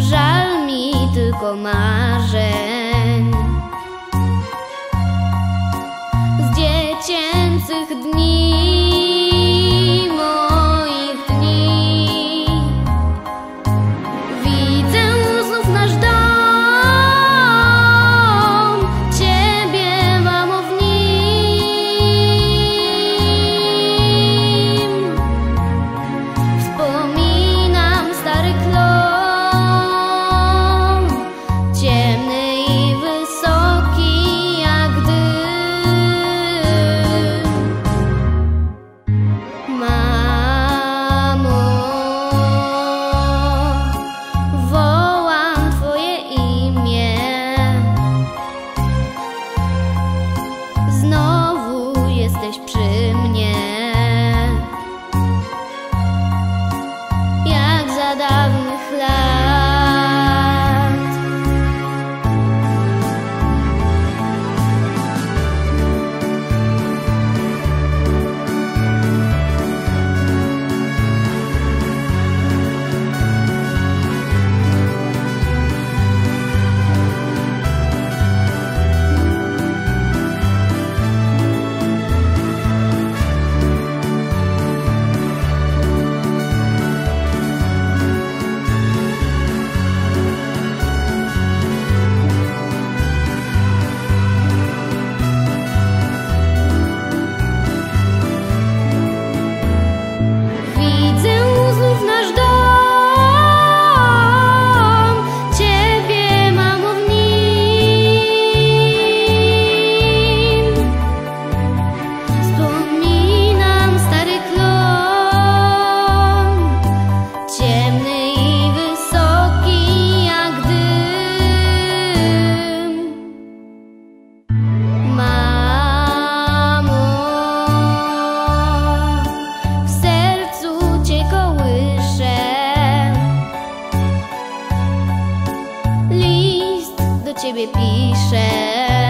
Żal mi tylko marzeń Ciebie piszę.